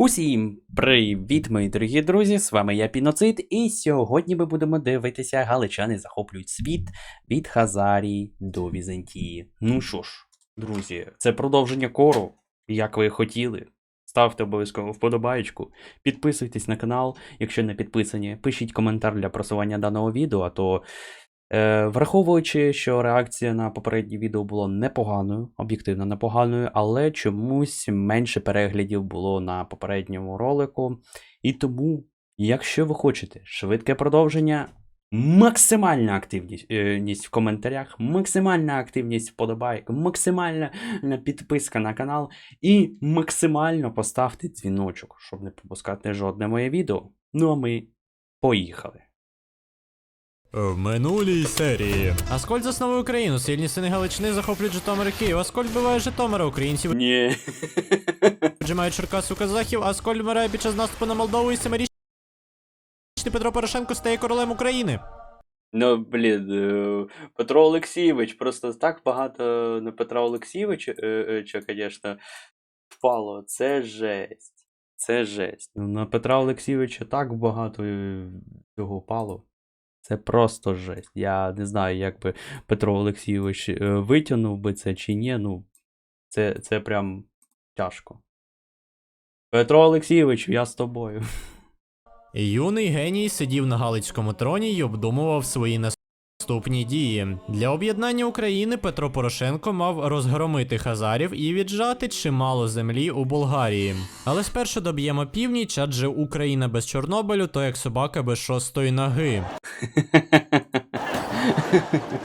Усім привіт, мої дорогі друзі! З вами я Піноцид, і сьогодні ми будемо дивитися Галичани захоплюють світ від Хазарії до Візантії. Ну що ж, друзі, це продовження кору, як ви хотіли. Ставте обов'язково вподобаєчку, підписуйтесь на канал, якщо не підписані, пишіть коментар для просування даного відео, а то Е, враховуючи, що реакція на попереднє відео була непоганою, об'єктивно непоганою, але чомусь менше переглядів було на попередньому ролику. І тому, якщо ви хочете швидке продовження, максимальна активність е, в коментарях, максимальна активність вподобайок, максимальна підписка на канал і максимально поставте дзвіночок, щоб не пропускати жодне моє відео. Ну а ми поїхали. В минулій серії. Аскольд засновує Україну, сильні сини Галичини захоплюють Житомир і Київ. Аскольд вбиває Житомира, українців Ні. віджимають Черкас у казахів. Аскольд вмирає під час наступу на Молдову і семирічний Петро Порошенко стає королем України. Ну, блін, е, Петро Олексійович, просто так багато на Петра Олексійовича, е, е, звісно, впало. Це жесть. Це жесть. Ну, на Петра Олексійовича так багато е, цього впало. Це просто жесть. Я не знаю, як би Петро Олексійович е, витягнув би це чи ні. Ну, це, це прям тяжко. Петро Олексійович, я з тобою. Юний геній сидів на Галицькому троні і обдумував свої наступні дії. Для об'єднання України Петро Порошенко мав розгромити хазарів і віджати чимало землі у Болгарії. Але спершу доб'ємо північ, адже Україна без Чорнобилю, то як собака без шостої ноги.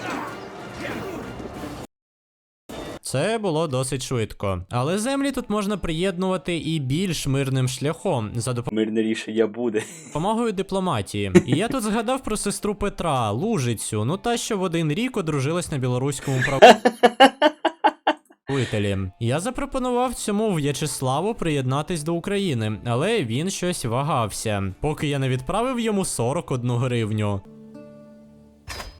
Це було досить швидко. Але землі тут можна приєднувати і більш мирним шляхом за Мирне рішення буде. допомогою дипломатії. І я тут згадав про сестру Петра, Лужицю, ну та що в один рік одружилась на білоруському правителі. Я запропонував цьому В'ячеславу приєднатись до України, але він щось вагався, поки я не відправив йому 41 гривню.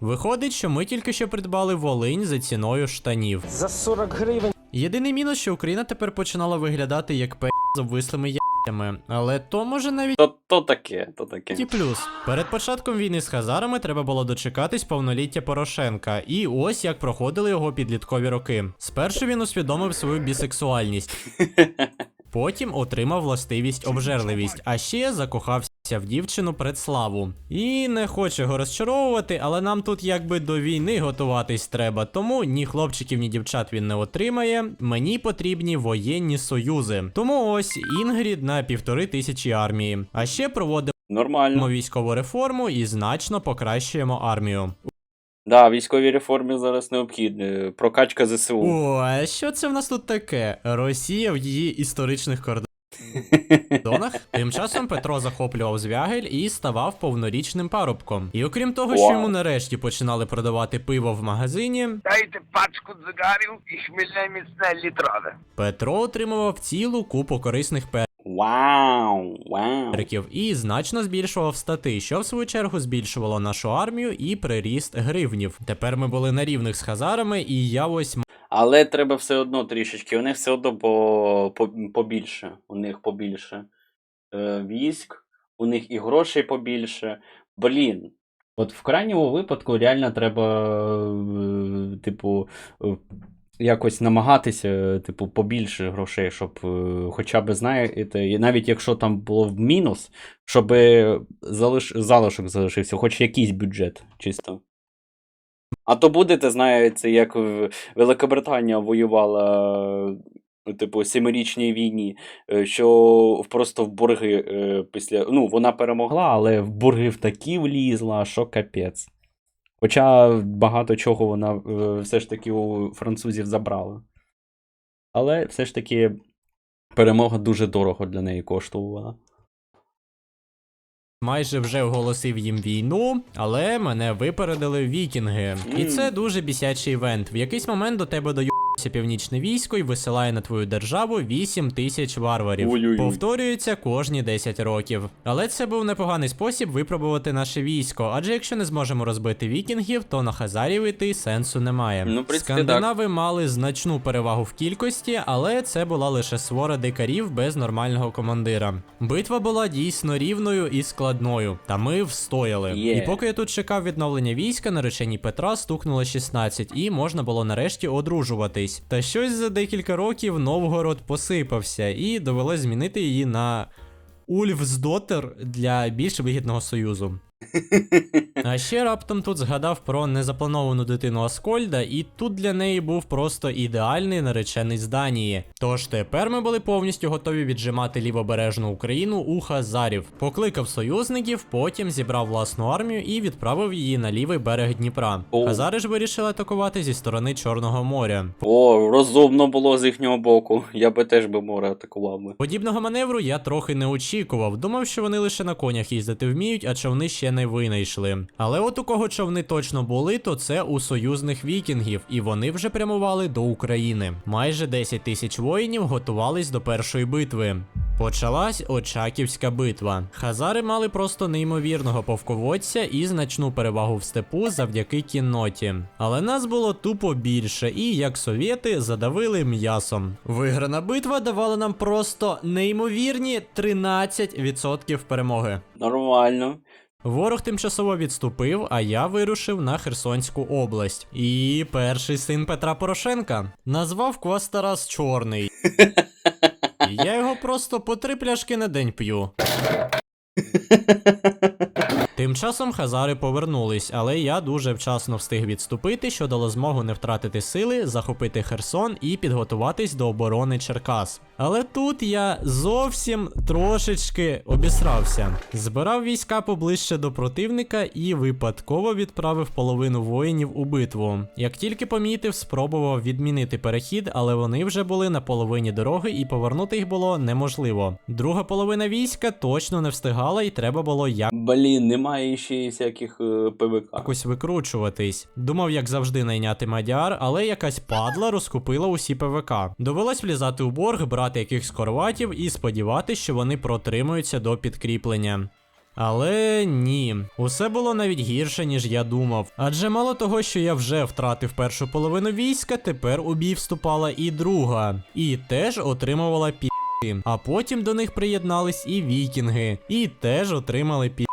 Виходить, що ми тільки що придбали Волинь за ціною штанів. За 40 гривень. Єдиний мінус, що Україна тепер починала виглядати як пе з обвислими ями, але то може навіть То, то таке, то таке. і плюс. Перед початком війни з Хазарами треба було дочекатись повноліття Порошенка, і ось як проходили його підліткові роки. Спершу він усвідомив свою бісексуальність, потім отримав властивість обжерливість, а ще закохався в дівчину предславу. І не хочу його розчаровувати, але нам тут якби до війни готуватись треба, тому ні хлопчиків, ні дівчат він не отримає. Мені потрібні воєнні союзи. Тому ось Інгрід на півтори тисячі армії. А ще проводимо Нормально. військову реформу і значно покращуємо армію. Да, військові реформи зараз необхідні. Прокачка ЗСУ. О, а що це в нас тут таке? Росія в її історичних кордонах. Тим часом Петро захоплював Звягель і ставав повнорічним парубком. І окрім того, що Вау. йому нарешті починали продавати пиво в магазині, Дайте пачку цигарів і хмільне міцне літрове. Петро отримував цілу купу корисних Вау, вау. і значно збільшував стати, що в свою чергу збільшувало нашу армію і приріст гривнів. Тепер ми були на рівних з хазарами, і я ось Але треба все одно трішечки. У них все одно по, по, побільше. У них побільше е, військ, у них і грошей побільше. Блін. От в крайньому випадку реально треба, е, типу, е, якось намагатися, типу, побільше грошей, щоб е, хоча б, знаєте, і навіть якщо там було в мінус, щоб залиш... залишок залишився, хоч якийсь бюджет чисто. А то будете, знаєте, як Великобританія воювала, е, типу, семирічній війні, е, що просто в борги е, після. Ну, вона перемогла, але в борги в такі влізла, що капець. Хоча багато чого вона е, все ж таки у французів забрала. Але все ж таки перемога дуже дорого для неї коштувала. майже вже оголосив їм війну, але мене випередили вікінги. І це дуже бісячий івент. В якийсь момент до тебе доюбся з'являється північне військо і висилає на твою державу 8 тисяч варварів. Ой-ой-ой. Повторюється кожні 10 років. Але це був непоганий спосіб випробувати наше військо, адже якщо не зможемо розбити вікінгів, то на Хазарів іти сенсу немає. Ну, принципі, Скандинави мали значну перевагу в кількості, але це була лише свора дикарів без нормального командира. Битва була дійсно рівною і складною, та ми встояли. Є. І поки я тут чекав відновлення війська, нареченій Петра стукнуло 16, і можна було нарешті одружуватись. Та щось за декілька років Новгород посипався, і довелось змінити її на Ульфсдотер для більш вигідного союзу. А ще раптом тут згадав про незаплановану дитину Аскольда, і тут для неї був просто ідеальний наречений з Данії. Тож тепер ми були повністю готові віджимати лівобережну Україну у Хазарів. Покликав союзників, потім зібрав власну армію і відправив її на лівий берег Дніпра. О. Хазари ж вирішили атакувати зі сторони Чорного моря. О, розумно було з їхнього боку. Я би теж би море атакував. Подібного маневру я трохи не очікував. Думав, що вони лише на конях їздити вміють, а човни ще не винайшли. Але от у кого човни точно були, то це у союзних вікінгів, і вони вже прямували до України. Майже 10 тисяч воїнів готувались до першої битви. Почалась Очаківська битва. Хазари мали просто неймовірного повководця і значну перевагу в степу завдяки кінноті. Але нас було тупо більше, і як совєти задавили м'ясом. Виграна битва давала нам просто неймовірні 13% перемоги. Нормально. Ворог тимчасово відступив, а я вирушив на Херсонську область. І перший син Петра Порошенка назвав квас Тарас Чорний. Я його просто по три пляшки на день п'ю. Тим часом хазари повернулись, але я дуже вчасно встиг відступити, що дало змогу не втратити сили, захопити Херсон і підготуватись до оборони Черкас. Але тут я зовсім трошечки обісрався. Збирав війська поближче до противника і випадково відправив половину воїнів у битву. Як тільки помітив, спробував відмінити перехід, але вони вже були на половині дороги і повернути їх було неможливо. Друга половина війська точно не встигала, і треба було як. Блін, немає ще всяких е, ПВК. якось викручуватись. Думав, як завжди, найняти мадяр, але якась падла розкупила усі ПВК. Довелось влізати у борг, брати якихось хорватів і сподіватися, що вони протримуються до підкріплення. Але ні, усе було навіть гірше, ніж я думав. Адже мало того, що я вже втратив першу половину війська, тепер у бій вступала і друга, і теж отримувала пі. А потім до них приєднались і вікінги, і теж отримали пі.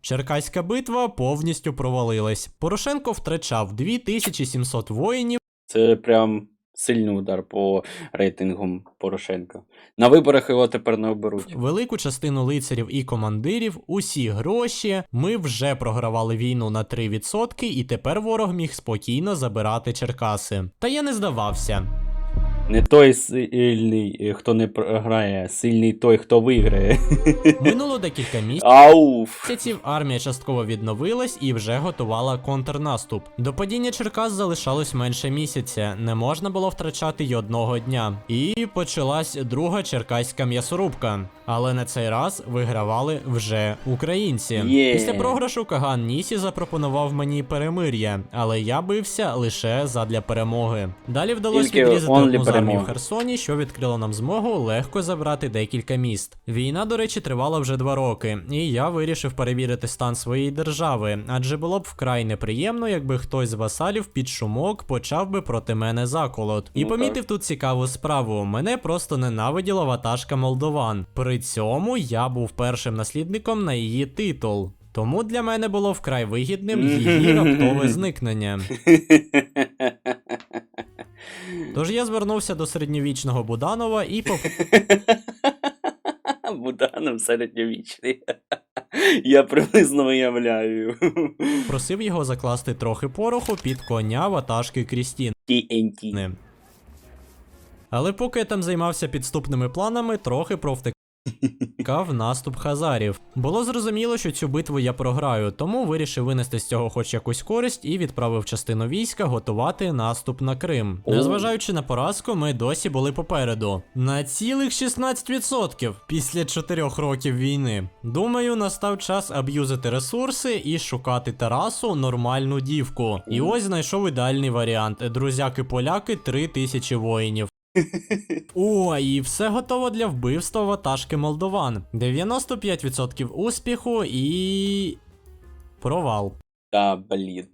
Черкаська битва повністю провалилась. Порошенко втрачав 2700 воїнів, Це прям сильний удар по рейтингам Порошенка. На виборах його тепер не оберуть. велику частину лицарів і командирів, усі гроші. Ми вже програвали війну на 3%, і тепер ворог міг спокійно забирати Черкаси. Та я не здавався. Не той сильний, е, хто не програє, сильний той, хто виграє. Минуло декілька місяців. Армія частково відновилась і вже готувала контрнаступ. До падіння Черкас залишалось менше місяця, не можна було втрачати й одного дня. І почалась друга черкаська м'ясорубка. Але на цей раз вигравали вже українці. Є. Після програшу Каган Нісі запропонував мені перемир'я, але я бився лише задля перемоги. Далі вдалося відрізати армій в. Херсоні, що відкрило нам змогу легко забрати декілька міст. Війна, до речі, тривала вже два роки, і я вирішив перевірити стан своєї держави, адже було б вкрай неприємно, якби хтось з васалів під шумок почав би проти мене заколот. І Ну, помітив тут цікаву справу. Мене просто ненавиділа ватажка молдован. При цьому я був першим наслідником на її титул. Тому для мене було вкрай вигідним її раптове зникнення. Тож я звернувся до середньовічного Буданова і Буданов середньовічний. Я приблизно виявляю. Просив його закласти трохи пороху під коня ватажки Крістіни. TNT. Але поки я там займався підступними планами, трохи провтик. В наступ хазарів. Було зрозуміло, що цю битву я програю, тому вирішив винести з цього хоч якусь користь і відправив частину війська готувати наступ на Крим. Незважаючи на поразку, ми досі були попереду. На цілих 16% після 4 років війни. Думаю, настав час аб'юзити ресурси і шукати Тарасу нормальну дівку. І ось знайшов ідеальний варіант: друзяки-поляки 3000 воїнів. О, і все готово для вбивства ватажки молдован. 95% успіху і. провал. Та, блін.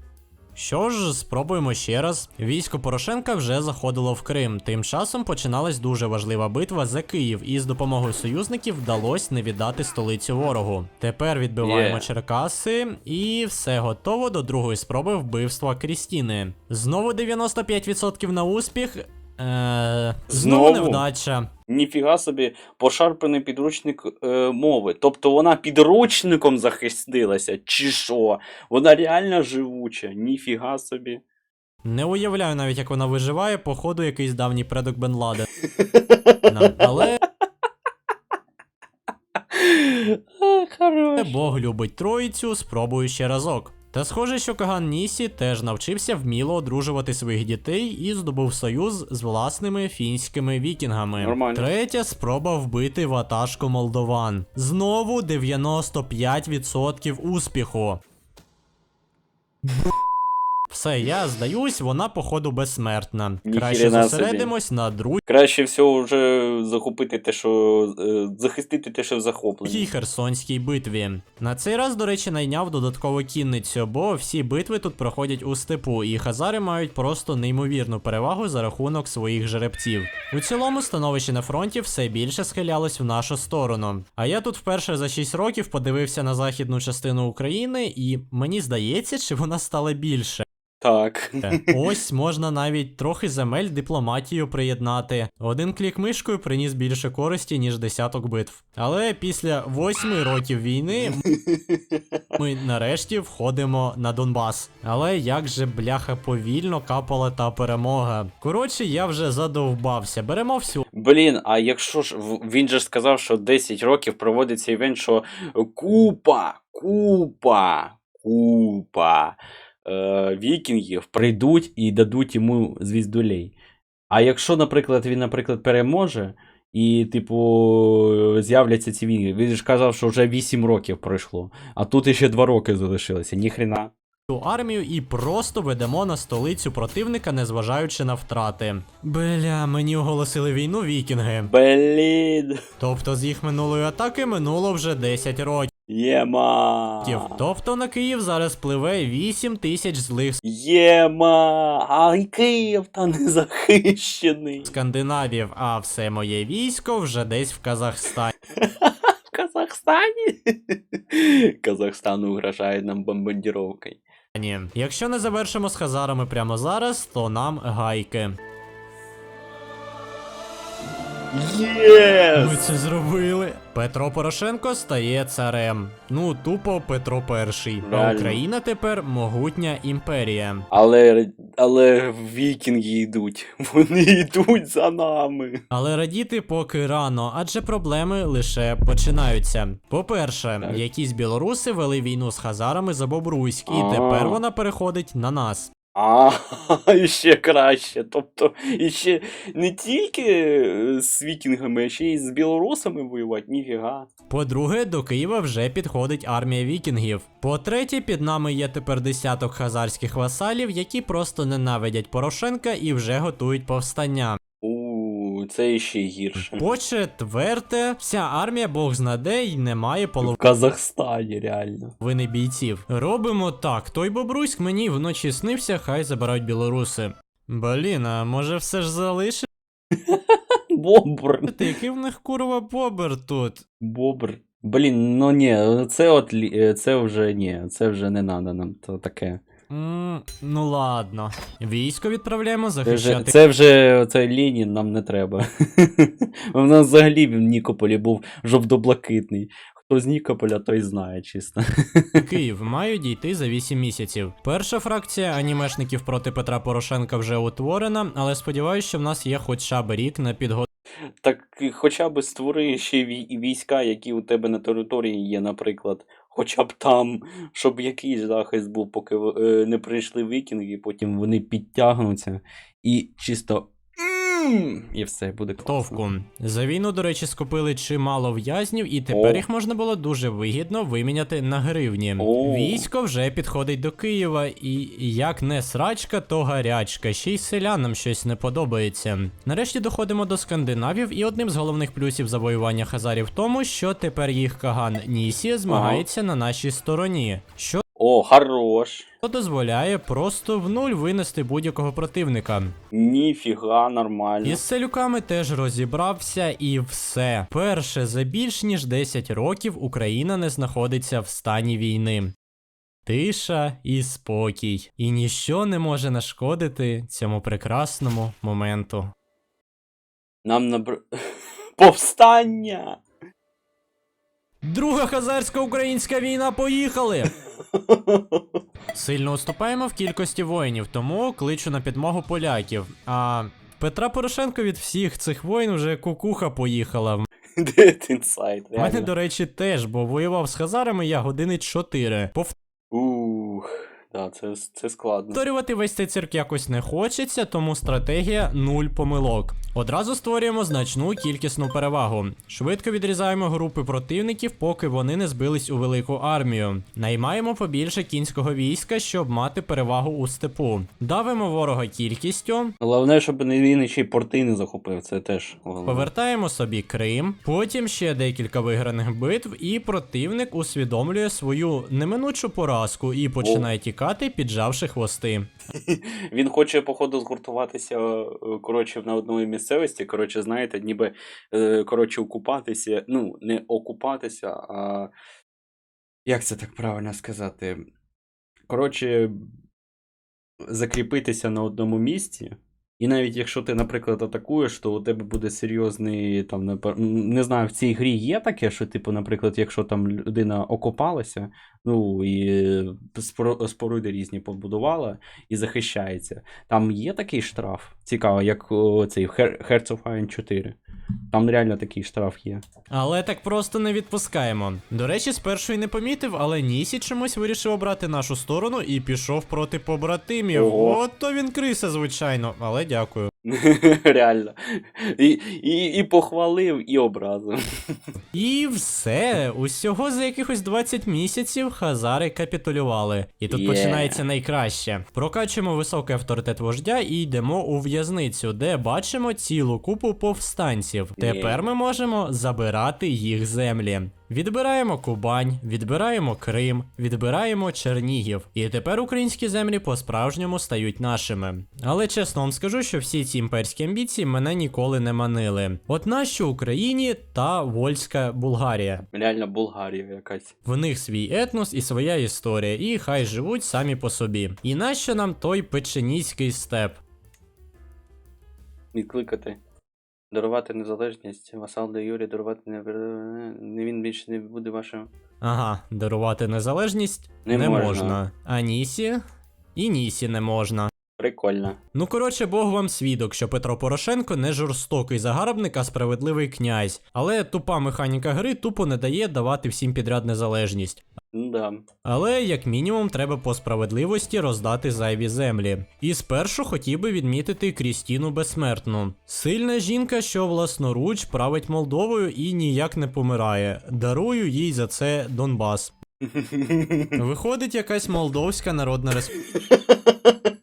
Що ж, спробуємо ще раз. Військо Порошенка вже заходило в Крим. Тим часом починалась дуже важлива битва за Київ, і з допомогою союзників вдалося не віддати столицю ворогу. Тепер відбиваємо Є. Черкаси, і все готово до другої спроби вбивства Крістіни. Знову 95% на успіх. Е, знову Знову? невдача. Ніфіга собі пошарпаний підручник е, мови. Тобто вона підручником захистилася, чи що? Вона реально живуча, ніфіга собі. Не уявляю навіть, як вона виживає, походу якийсь давній предок Бен Ладен. Але Хорош. Бог любить троїцю, спробую ще разок. Та схоже, що Каган Нісі теж навчився вміло одружувати своїх дітей і здобув союз з власними фінськими вікінгами. Нормально. Третя спроба вбити ватажку молдован. Знову 95% успіху. Все, я здаюсь, вона походу безсмертна. Краще зосередимось на другій Краще всього вже захопити те, що. е, захистити те, що захоплено. Тій Херсонській битві. На цей раз, до речі, найняв додаткову кінницю, бо всі битви тут проходять у степу, і хазари мають просто неймовірну перевагу за рахунок своїх жеребців. У цілому становище на фронті все більше схилялось в нашу сторону. А я тут вперше за 6 років подивився на західну частину України, і мені здається, чи вона стала більше. Так. Ось можна навіть трохи земель дипломатію приєднати. Один клік мишкою приніс більше користі, ніж десяток битв. Але після восьми років війни ми нарешті входимо на Донбас. Але як же бляха повільно капала та перемога. Коротше, я вже задовбався. Беремо всю. Блін, а якщо ж він же сказав, що 10 років проводиться івент, що купа, купа, купа е, вікінгів прийдуть і дадуть йому звіздулей. А якщо, наприклад, він, наприклад, переможе. І, типу, з'являться ці війни. Він ж казав, що вже 8 років пройшло, а тут ще 2 роки залишилося, ніхрена. армію і просто ведемо на столицю противника, незважаючи на втрати. Бля, мені оголосили війну вікінги. Блін. Тобто з їх минулої атаки минуло вже 10 років. Єма. Тобто на Київ зараз пливе 8 тисяч злих Єма. А й Київ та не захищений. скандинавів, а все моє військо вже десь в Казахстані. В Казахстані? Казахстан угрожає нам бомбардировкою. Якщо не завершимо з хазарами прямо зараз, то нам гайки. Ми це зробили. Петро Порошенко стає царем. Ну, тупо Петро І. А Реально. Україна тепер могутня імперія. Але, але вікінги йдуть. Вони йдуть за нами. Але радіти поки рано, адже проблеми лише починаються. По-перше, Так. якісь білоруси вели війну з хазарами за Бобруйськ, і А. тепер вона переходить на нас. А, ще краще. Тобто, ще не тільки е, з вікінгами, а ще й з білорусами воювати, ніфіга. По-друге, до Києва вже підходить армія вікінгів. По-третє, під нами є тепер десяток хазарських васалів, які просто ненавидять Порошенка і вже готують повстання. Це іще гірше. По-четверте, вся армія Бог знаде й не має В Казахстані, реально. половини бійців. Робимо так, той Бобруйськ мені вночі снився, хай забирають білоруси. Блін, а може все ж залишити? Бобр. Який в них курва бобер тут? Бобр. Блін, ну ні, це от е, це вже ні, це вже не надо нам. То таке. Ну ладно. Військо відправляємо Це вже, захищати. це вже цей Ленін нам не треба. У нас взагалі в Нікополі був жовто-блакитний. Хто з Нікополя, той знає, чесно. Київ має дійти за 8 місяців. Перша фракція анімешників проти Петра Порошенка вже утворена, але сподіваюся, що в нас є хоча б рік на підготовку. Так хоча б створи ще війська, які у тебе на території є, наприклад. Хоча б там, щоб якийсь захист був, поки е, не прийшли вікінги, потім вони підтягнуться і чисто. І все буде класно. Товку. За війну, до речі, скупили чимало в'язнів, і тепер О. їх можна було дуже вигідно виміняти на гривні. О. Військо вже підходить до Києва, і як не срачка, то гарячка. Ще й селянам щось не подобається. Нарешті доходимо до скандинавів, і одним з головних плюсів завоювання хазарів в тому, що тепер їх каган Нісі змагається на нашій стороні. Що О, хорош. дозволяє просто в нуль винести будь-якого противника. Ніфіга, нормально. Із селюками теж розібрався і все. Перше за більш ніж 10 років Україна не знаходиться в стані війни. Тиша і спокій. І ніщо не може нашкодити цьому прекрасному моменту. Нам набр... Повстання! Друга хазарсько-українська війна, поїхали! Сильно уступаємо в кількості воїнів, тому кличу на підмогу поляків. А Петра Порошенко від всіх цих воїн вже кукуха поїхала. Dead Inside, У мене, реально. до речі, теж, бо воював з хазарами я години 4. Ух, да, це, це складно. Повторювати весь цей цирк якось не хочеться, тому стратегія нуль помилок. Одразу створюємо значну кількісну перевагу. Швидко відрізаємо групи противників, поки вони не збились у велику армію. Наймаємо побільше кінського війська, щоб мати перевагу у степу. Давимо ворога кількістю, Головне, щоб не він ще й порти не захопив, це теж головне. Повертаємо собі Крим, потім ще декілька виграних битв, і противник усвідомлює свою неминучу поразку і починає тікати, піджавши хвости. Він хоче, походу, згуртуватися, е, коротше, на одній місцевості, коротше, знаєте, ніби, е, коротше, окупатися, ну, не окупатися, а. Як це так правильно сказати? Коротше, закріпитися на одному місці. І навіть якщо ти, наприклад, атакуєш, то у тебе буде серйозний там, не знаю, в цій грі є таке, що, типу, наприклад, якщо там людина окопалася, ну і споруди різні побудувала і захищається. Там є такий штраф. Цікаво, як о, цей Hearts of Iron 4. Там реально такий штраф є. Але так просто не відпускаємо. До речі, спершу й не помітив, але Нісі чомусь вирішив обрати нашу сторону і пішов проти побратимів. Ого. От то він криса, звичайно, але дякую. Реально. І, і, і похвалив, і образив. І все, усього за якихось 20 місяців хазари капітулювали. І тут Є. починається найкраще. Прокачуємо високий авторитет вождя і йдемо у в'язницю, де бачимо цілу купу повстанців. Тепер ми можемо забирати їх землі. Відбираємо Кубань, відбираємо Крим, відбираємо Чернігів. І тепер українські землі по-справжньому стають нашими. Але чесно вам скажу, що всі ці імперські амбіції мене ніколи не манили. От нащо Україні та Вольська Булгарія. Реально Болгарія якась. В них свій етнос і своя історія, і хай живуть самі по собі. І нащо нам той печеніський степ? Відкликати. Дарувати незалежність. Васал де Юрі дарувати не, не він більше не буде вашим. Ага, дарувати незалежність Не можна. А Нісі? І Нісі не можна. Прикольно. Ну коротше, Бог вам свідок, що Петро Порошенко не жорстокий загарбник, а справедливий князь. Але тупа механіка гри тупо не дає давати всім підряд незалежність. Ну да. Але як мінімум треба по справедливості роздати зайві землі. І спершу хотів би відмітити Крістіну Безсмертну. Сильна жінка, що власноруч править Молдовою і ніяк не помирає. Дарую їй за це Донбас. Виходить якась Молдовська Народна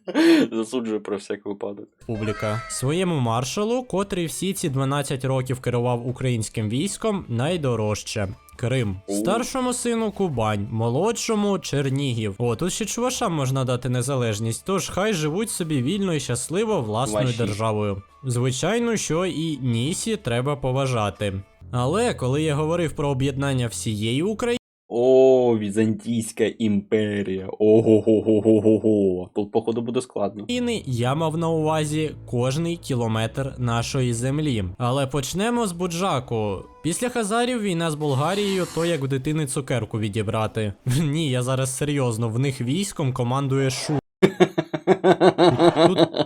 Засуджую про всяк випадок. Республіка. Своєму маршалу, котрий всі ці 12 років керував українським військом, найдорожче. Крим. Старшому сину Кубань, молодшому Чернігів. О, тут ще чувашам можна дати незалежність, тож хай живуть собі вільно і щасливо власною Ваші. державою. Звичайно, що і Нісі треба поважати. Але коли я говорив про об'єднання всієї України. О, Візантійська імперія. Ого-го-го-го-го. Тут, походу, буде складно. України я мав на увазі кожний кілометр нашої землі. Але почнемо з Буджаку. Після Хазарів війна з Болгарією, то як в дитини цукерку відібрати. Ні, я зараз серйозно, в них військом командує Шу.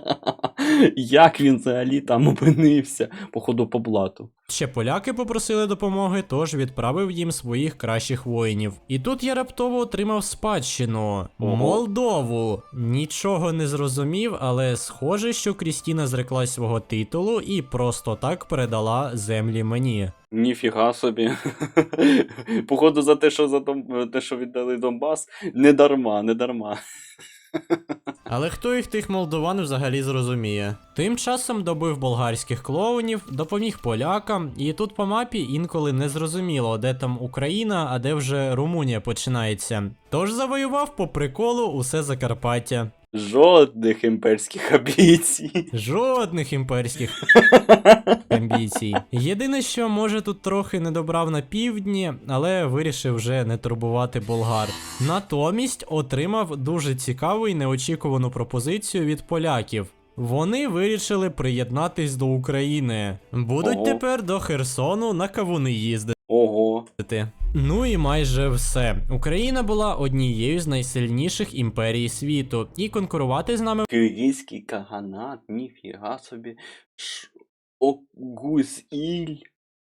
Як він взагалі там опинився, походу по блату. Ще поляки попросили допомоги, тож відправив їм своїх кращих воїнів. І тут я раптово отримав спадщину Ого. Молдову. Нічого не зрозумів, але схоже, що Крістіна зреклась свого титулу і просто так передала землі мені. Ніфіга собі. Походу, за те, що за Дон... те, що віддали Донбас, не дарма, не дарма. Але хто їх тих молдован взагалі зрозуміє? Тим часом добив болгарських клоунів, допоміг полякам, і тут по мапі інколи не зрозуміло, де там Україна, а де вже Румунія починається. Тож завоював по приколу усе Закарпаття. Жодних імперських амбіцій. Жодних імперських амбіцій. Єдине, що може тут трохи не добрав на півдні, але вирішив вже не турбувати болгар. Натомість отримав дуже цікаву і неочікувану пропозицію від поляків. Вони вирішили приєднатись до України. Будуть Ого. тепер до Херсону на кавуни їздити. Ну і майже все. Україна була однією з найсильніших імперій світу, і конкурувати з нами Киргизький каганат, ніфіга собі. Огузіль.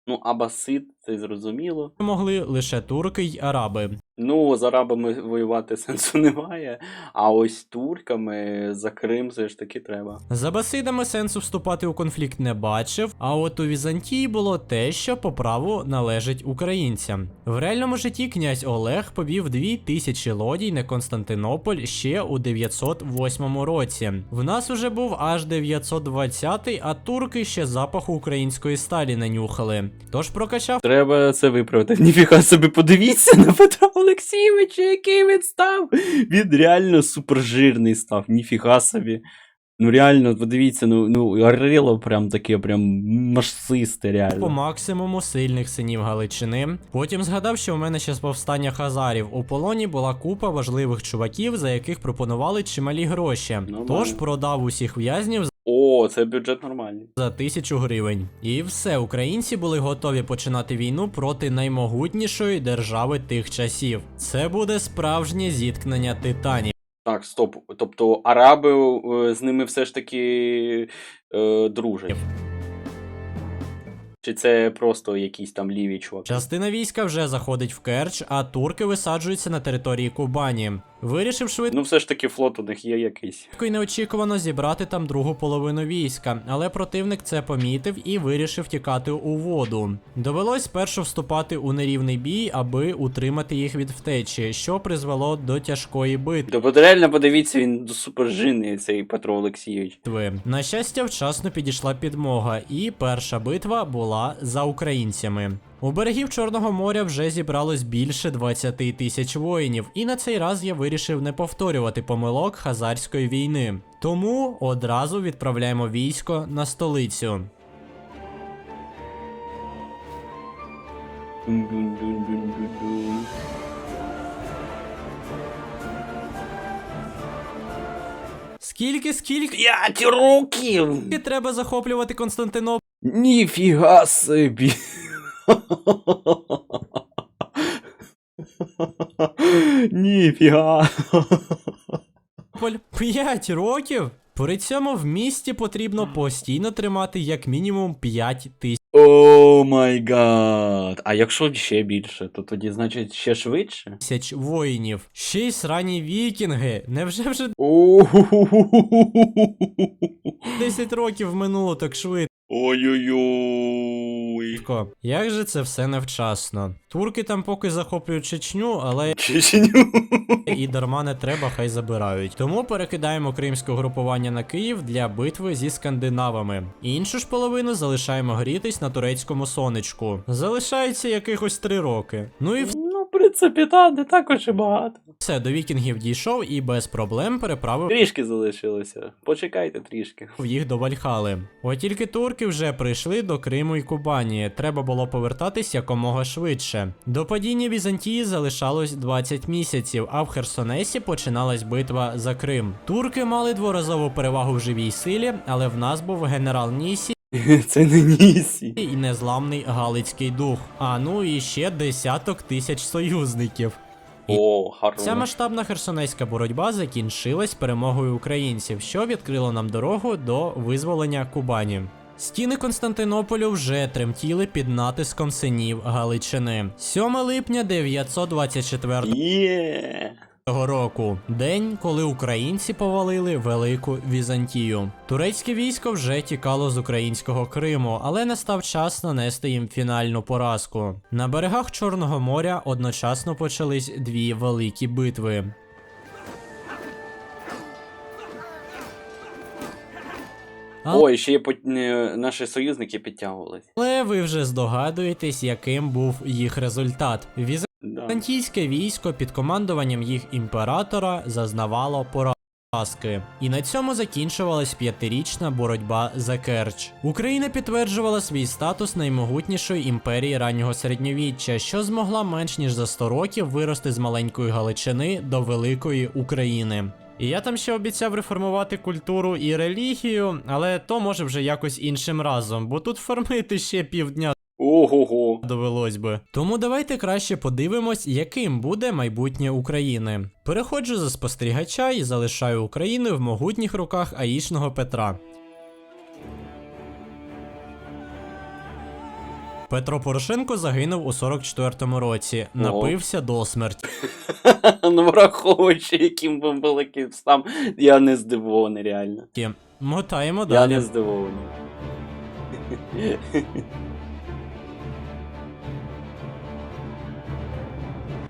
Ну, Абасид, це зрозуміло. могли лише турки й араби. Ну, з арабами воювати сенсу немає, а ось турками за Крим все ж таки треба. З абасидами сенсу вступати у конфлікт не бачив, а от у Візантії було те, що по праву належить українцям. В реальному житті князь Олег повів дві тисячі лодій на Константинополь ще у 908 році. В нас уже був аж 920, а турки ще запаху української сталі нанюхали. Тож прокачав Треба це виправити. Ніфіга собі подивіться на Петра Олексійовича, який він став. Він реально супержирний став, ніфіга собі. Ну реально, подивіться, ну, ну Орело прям таке, прям машсисте, по максимуму сильних синів Галичини. Потім згадав, що у мене ще з повстання хазарів у полоні була купа важливих чуваків, за яких пропонували чималі гроші. Нормально. Тож продав усіх в'язнів О, це бюджет нормальний. за тисячу гривень. І все, українці були готові починати війну проти наймогутнішої держави тих часів. Це буде справжнє зіткнення титанів. Так, стоп. Тобто араби е, з ними все ж таки е, дружать. Чи це просто якісь там ліві чуваки? Частина війська вже заходить в Керч, а турки висаджуються на території Кубані. Вирішив швидко. Ну, все ж таки флот у них є якийсь. І неочікувано зібрати там другу половину війська, але противник це помітив і вирішив тікати у воду. Довелось спершу вступати у нерівний бій, аби утримати їх від втечі, що призвело до тяжкої битви. Тобто реально подивіться, він супержинний цей Петро Олексійович. На щастя, вчасно підійшла підмога, і перша битва була за українцями. У берегів Чорного моря вже зібралось більше 20 тисяч воїнів, і на цей раз я вирішив не повторювати помилок хазарської війни. Тому одразу відправляємо військо на столицю. Скільки, скільки П'ять років! треба захоплювати Константинополь? Ніфіга собі. Ніфіга. П'ять років? При цьому в місті потрібно постійно тримати як мінімум 5 тисяч. О май гад. А якщо ще більше, то тоді, значить, ще швидше? Тисяч воїнів. Ще й срані вікінги. Невже вже О-ху-ху-ху-ху-ху-ху-ху. 10 років минуло так швидко? Ой-ой-ой. Як же це все невчасно? Турки там поки захоплюють Чечню, але Чеченю. і дарма не треба, хай забирають. Тому перекидаємо кримське групування на Київ для битви зі скандинавами. Іншу ж половину залишаємо грітись на турецькому сонечку. Залишається якихось 3 роки. Ну і в принципі, та, не також і багато. все, до вікінгів дійшов і без проблем переправив Трішки залишилося. Почекайте трішки. їх до Вальхали. От тільки турки вже прийшли до Криму і Кубані. Треба було повертатись якомога швидше. До падіння Візантії залишалось 20 місяців, а в Херсонесі починалась битва за Крим. Турки мали дворазову перевагу в живій силі, але в нас був генерал Нісі Це не Нісі. і незламний Галицький дух. А ну і ще десяток тисяч союзників. О, хорош. Ця масштабна херсонейська боротьба закінчилась перемогою українців, що відкрило нам дорогу до визволення Кубані. Стіни Константинополю вже тремтіли під натиском синів Галичини. 7 липня 924 Є. року день, коли українці повалили велику Візантію. Турецьке військо вже тікало з українського Криму, але настав час нанести їм фінальну поразку. На берегах Чорного моря одночасно почались дві великі битви. Але- Ой, ще є по... е, наші союзники підтягувались. Але ви вже здогадуєтесь, яким був їх результат. Да. Візантійське військо під командуванням їх імператора зазнавало поразки. І на цьому закінчувалась п'ятирічна боротьба за Керч. Україна підтверджувала свій статус наймогутнішої імперії раннього середньовіччя, що змогла менш ніж за 100 років вирости з маленької Галичини до великої України. І я там ще обіцяв реформувати культуру і релігію, але то може вже якось іншим разом, бо тут формити ще півдня Ого-го. довелось би. Тому давайте краще подивимось, яким буде майбутнє України. Переходжу за спостерігача і залишаю Україну в могутніх руках Аїшного Петра. Петро Порошенко загинув у 44-му році, Ого. напився до смерті. ну, враховуючи, яким був великий сам, я не здивований, реально. Мотаємо Я не здивований.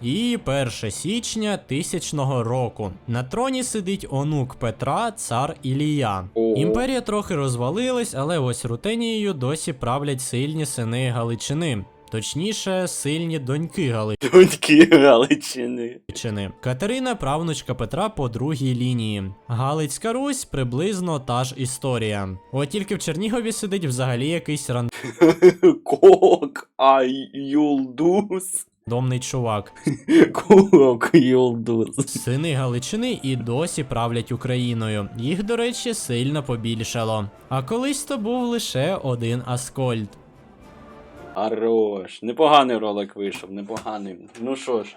І 1 січня тисячного року. На троні сидить онук Петра, цар Ілія. Імперія трохи розвалилась, але ось Рутенією досі правлять сильні сини Галичини. Точніше, сильні доньки Доньки Галичини. Галичини. Катерина правнучка Петра по другій лінії. Галицька Русь приблизно та ж історія. От тільки в Чернігові сидить взагалі якийсь ран. Кок ай юлдус. Рандомний чувак. Кок юлдус. Сини Галичини і досі правлять Україною. Їх, до речі, сильно побільшало. А колись то був лише один Аскольд. Хорош. Непоганий ролик вийшов, непоганий. Ну що ж,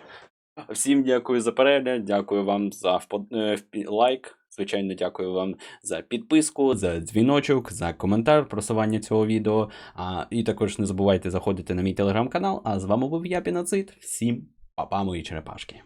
всім дякую за перегляд, дякую вам за впод... е, лайк. Звичайно, дякую вам за підписку, за дзвіночок, за коментар, просування цього відео. А, і також не забувайте заходити на мій телеграм-канал. А з вами був я, Піноцит. Всім па-па, мої черепашки.